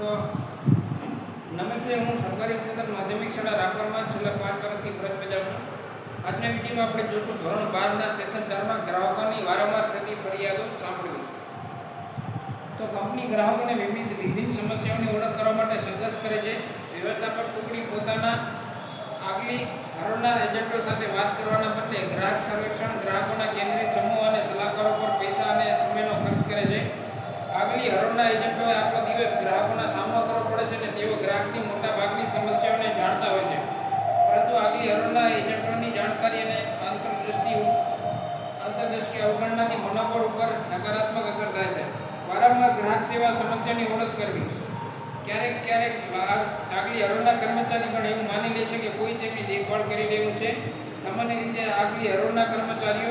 તો નમસ્તે, હું સરકારી ઉચ્ચતર માધ્યમિક શાળા રાપરમાં છેલ્લા પાંચ વર્ષથી ફરજ બજાવું આજના વિડીયોમાં આપણે જોશું ધોરણ બારના સેશન ચારમાં ગ્રાહકોની વારંવાર થતી ફરિયાદો સાંભળવી. તો કંપની ગ્રાહકોને વિવિધ વિભિન્ન સમસ્યાઓની ઓળખ કરવા માટે સંઘર્ષ કરે છે. વ્યવસ્થાપક ટુકડી પોતાના આગલી હરોળના એજન્ટો સાથે વાત કરવાના બદલે ગ્રાહક સર્વેક્ષણ ગ્રાહકોના કેન્દ્રિત સમૂહ અને સલાહકારો પર પૈસા અને સમયનો ખર્ચ કરે છે આગલી હરોળના એજન્ટોએ આખો દિવસ ગ્રાહકોનો સામનો કરવો પડે છે અને તેઓ ગ્રાહકની મોટા ભાગની સમસ્યાઓને જાણતા હોય છે પરંતુ આગલી હરોળના એજન્ટોની જાણકારી અને આંતરદૃષ્ટિ આંતરદૃષ્ટિ અવગણનાથી મનોબળ ઉપર નકારાત્મક અસર થાય છે વારંવાર ગ્રાહક સેવા સમસ્યાની ઓળખ કરવી. ક્યારેક ક્યારેક આગલી હરોળના કર્મચારી પણ એવું માની લે છે કે કોઈ તેમની દેખભાળ કરી રહ્યું છે. સામાન્ય રીતે આગલી હરોળના કર્મચારીઓ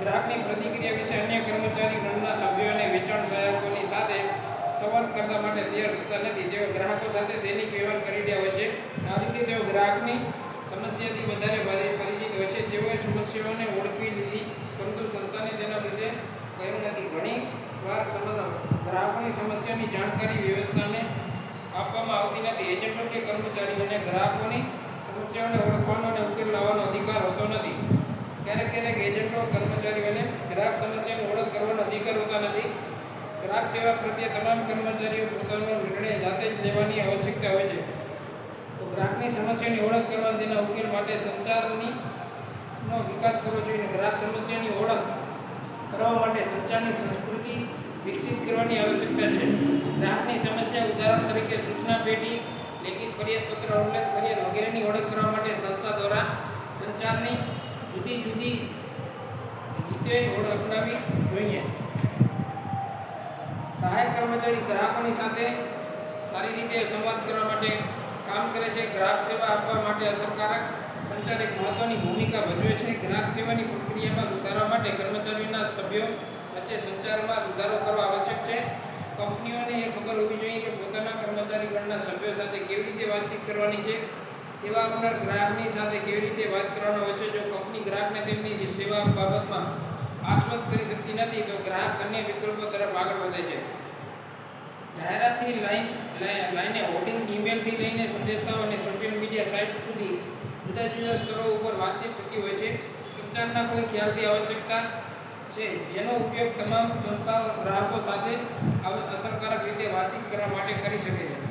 ગ્રાહકની પ્રતિક્રિયા વિશે અન્ય કર્મચારી ગણના સભ્યો અને વેચાણ સહાયકોની સાથે સંવાદ કરવા માટે તૈયાર થતા નથી. તેઓ ગ્રાહકો સાથે દૈનિક વ્યવહાર કરી રહ્યા હોય છે. આ રીતે તેઓ ગ્રાહકની સમસ્યાથી વધારે પરિચિત હોય છે. તેઓએ સમસ્યાઓને ઓળખી લીધી, પરંતુ સંસ્થાને તેના વિશે કહ્યું નથી. ઘણી ગ્રાહકોની સમસ્યાની જાણકારી વ્યવસ્થાને આપવામાં આવતી નથી. એજન્ટો કે કર્મચારીઓને ગ્રાહકોની સમસ્યાઓને ઓળખવાનો અને ઉકેલ લાવવાનો અધિકાર હોતો નથી. ક્યારેક ક્યારેક એજન્ટો કર્મચારીઓને ગ્રાહક સમસ્યાની ઓળખ કરવાનો અધિકાર હોતા નથી. ગ્રાહક સેવા પ્રત્યે તમામ કર્મચારીઓ પોતાનો નિર્ણય જાતે જ લેવાની આવશ્યકતા હોય છે. તો ગ્રાહકની સમસ્યાની ઓળખ કરવા તેના ઉકેલ માટે સંચારની નો વિકાસ કરવો જોઈએ ગ્રાહક સમસ્યાની ઓળખ કરવા માટે સંચારની સંસ્કૃતિ વિકસિત કરવાની આવશ્યકતા છે. ગ્રાહકની સમસ્યા ઉદાહરણ તરીકે સૂચના પેટી લેખિત ફરિયાદ પત્ર ઓનલાઈન ફરિયાદ વગેરેની ઓળખ કરવા માટે સંસ્થા દ્વારા સંચારની જુદી જુદી રીતે ઓળખ અપનાવી જોઈએ. સહાયક કર્મચારી ગ્રાહકોની સાથે સારી રીતે સંવાદ કરવા માટે કામ કરે છે. ગ્રાહક સેવા આપવા માટે અસરકારક સંચાર એક મહત્વની ભૂમિકા ભજવે છે. ગ્રાહક સેવાની પ્રક્રિયામાં સુધારવા માટે કર્મચારીઓના સભ્યો વચ્ચે સંચારમાં સુધારો કરવો આવશ્યક છે. કંપનીઓને એ ખબર હોવી જોઈએ કે પોતાના કર્મચારીગણના સભ્યો સાથે કેવી રીતે વાતચીત કરવાની છે. સેવા આપનાર ગ્રાહકની સાથે કેવી રીતે વાત કરવાનો હોય છે. જો કંપની ગ્રાહકને તેમની સેવા બાબતમાં આશ્વસ્ત કરી શકતી નથી, તો ગ્રાહક અન્ય વિકલ્પો તરફ આગળ વધે છે. જાહેરાતથી લાઈન લાઈ- લાઈને હોર્ડિંગ ઈમેલથી લઈને સંદેશાઓ અને સોશિયલ મીડિયા સાઇટ સુધી જુદા જુદા સ્તરો ઉપર વાતચીત થતી હોય છે. સંચારના કોઈ ખ્યાલથી આવશ્યકતા છે, જેનો ઉપયોગ તમામ સંસ્થાઓ ગ્રાહકો સાથે અસરકારક રીતે વાતચીત કરવા માટે કરી શકે છે.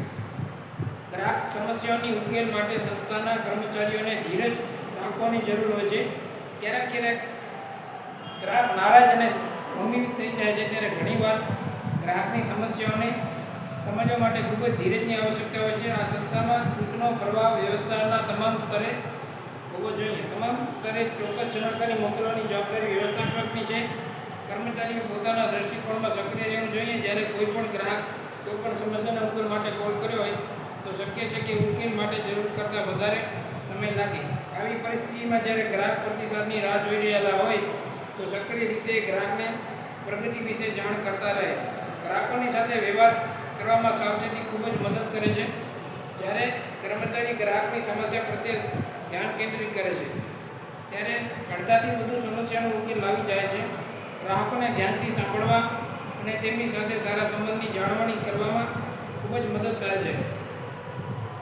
ગ્રાહક સમસ્યાઓની ઉકેલ માટે સંસ્થાના કર્મચારીઓને ધીરજ રાખવાની જરૂર હોય છે. ક્યારેક ક્યારેક ગ્રાહક નારાજ અને ભૂમિ થઈ જાય છે, ત્યારે ઘણીવાર ગ્રાહકની સમસ્યાઓને સમજવા માટે ખૂબ જ ધીરજની આવશ્યકતા હોય છે. આ સંસ્થામાં સૂચનો, પ્રવાહ વ્યવસ્થાના તમામ સ્તરે હોવો જોઈએ. તમામ સ્તરે ચોક્કસ જાણકારી મોકલવાની જવાબદારી વ્યવસ્થાપકની છે. કર્મચારીઓ પોતાના દ્રષ્ટિકોણમાં સક્રિય રહેવું જોઈએ. જ્યારે કોઈ પણ ગ્રાહક કોઈ પણ સમસ્યાના ઉકેલ માટે કોલ કર્યો હોય, તો શક્ય છે કે ઉકેલ માટે જરૂર કરતાં વધારે સમય લાગે. આવી પરિસ્થિતિમાં જ્યારે ગ્રાહક પ્રતિસાદની રાહ જોઈ રહેલા હોય, તો સક્રિય રીતે ગ્રાહકને પ્રગતિ વિશે જાણ કરતા રહે. ગ્રાહકોની સાથે વ્યવહાર કરવામાં સાવચેતી ખૂબ જ મદદ કરે છે. જ્યારે કર્મચારી ગ્રાહકની સમસ્યા પ્રત્યે ધ્યાન કેન્દ્રિત કરે છે, ત્યારે અડધાથી વધુ સમસ્યાનો ઉકેલ લાવી જાય છે. ગ્રાહકોને ધ્યાનથી સાંભળવા અને તેમની સાથે સારા સંબંધની જાળવણી કરવામાં ખૂબ જ મદદ થાય છે.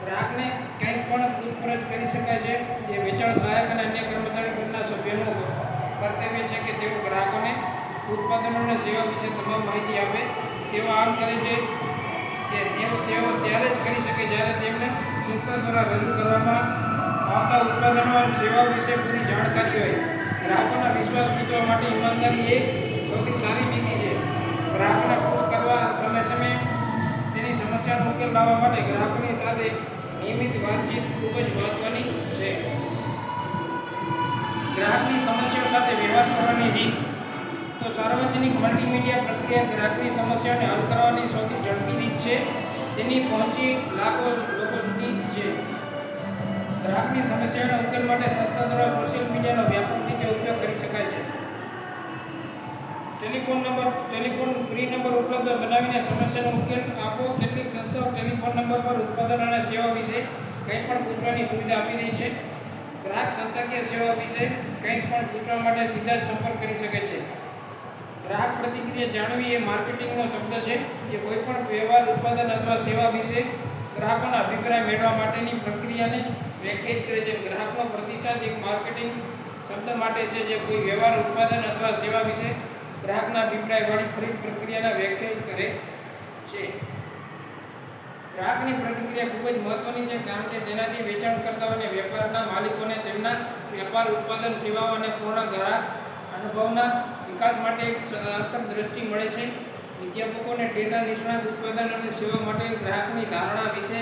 ગ્રાહકને કંઈક પણ પૂછપરછ કરી શકાય છે, જે વેચાણ સહાયક અને અન્ય કર્મચારી વર્ગના સભ્યોનું કર્તવ્ય છે કે તેઓ ગ્રાહકોને ઉત્પાદનો અને સેવા વિશે તમામ માહિતી આપે, તેઓ આમ કરે છે તેઓ ત્યારે જ કરી શકે જ્યારે તેમને સંસ્થા દ્વારા રજૂ કરવામાં આવતા ઉત્પાદનો સેવાઓ વિશે પૂરી જાણકારી હોય. ગ્રાહકોના વિશ્વાસ જીતવા માટે ઈમાનદારી એ સૌથી સારી નીતિ છે. ગ્રાહકને ખુશ કરવા સમય સમયે તેની સમસ્યાનો ઉકેલ લાવવા માટે ગ્રાહકની સાથે નિયમિત વાતચીત ખૂબ જ મહત્વની છે. ગ્રાહકની સમસ્યાઓ સાથે વ્યવહાર કરવાની રીત સાર્વજનિક મલ્ટીમીડિયા પ્રક્રિયા ગ્રાહકની સમસ્યાને હલ કરવાની સૌથી ઝડપી રીત છે. તેની પહોંચી લાખો લોકો સુધી છે. ગ્રાહકની સમસ્યાઓના ઉકેલ માટે સંસ્થા દ્વારા સોશિયલ મીડિયાનો વ્યાપક રીતે ઉપયોગ કરી શકાય છે. Telephone number, telephone free number ઉપલબ્ધ બનાવીને સમસ્યાનો ઉકેલ આપો. કેટલીક સંસ્થાઓ ટેલિફોન નંબર પર ઉત્પાદન અને સેવા વિશે કંઈ પણ પૂછવાની સુવિધા આપી રહી છે. ગ્રાહક સંસ્થાકીય સેવા વિશે કંઈક પણ પૂછવા માટે સીધા જ સંપર્ક કરી શકે છે. ગ્રાહક પ્રતિક્રિયા જાણવી એ માર્કેટિંગનો શબ્દ છે જે કોઈપણ વ્યવહાર, ઉત્પાદન અથવા સેવા વિશે ગ્રાહકોના અભિપ્રાય મેળવવા માટેની પ્રક્રિયાને વ્યાખ્યાયિત કરે છે. ગ્રાહકનો પ્રતિસાદ એક માર્કેટિંગ શબ્દ માટે છે જે કોઈ વ્યવહાર, ઉત્પાદન અથવા સેવા વિશે ગ્રાહકના અભિપ્રાયવાળી ખરીદ પ્રક્રિયાને વ્યાખ્યાયિત કરે છે. ગ્રાહકની પ્રતિક્રિયા ખૂબ જ મહત્વની છે કારણ કે તેનાથી વેચાણકર્તાઓ અને વેપારના માલિકોને તેમના વેપાર, ઉત્પાદન, સેવાઓ અને પૂર્ણ ગ્રાહક અનુભવના વિકાસ માટે એક અંતરદ્રષ્ટિ મળે છે. વિદ્યાપકોને ડેટા નિષ્ણાત ઉત્પાદન અને સેવા માટે ગ્રાહકની ધારણા વિશે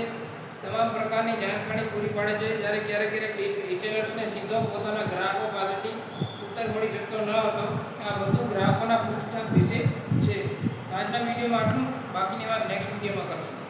તમામ પ્રકારની જાણકારી પૂરી પાડે છે. જ્યારે ક્યારેક ક્યારેક રિટેલર્સને સીધો પોતાના ગ્રાહકો પાસેથી ઉત્તર મળી શકતો ન હતો. આ બધું ગ્રાહકોના પ્રતિસાદ વિશે છે. આજના વિડીયોમાં આટલું. બાકીની વાત નેક્સ્ટ વિડીયોમાં કરશું.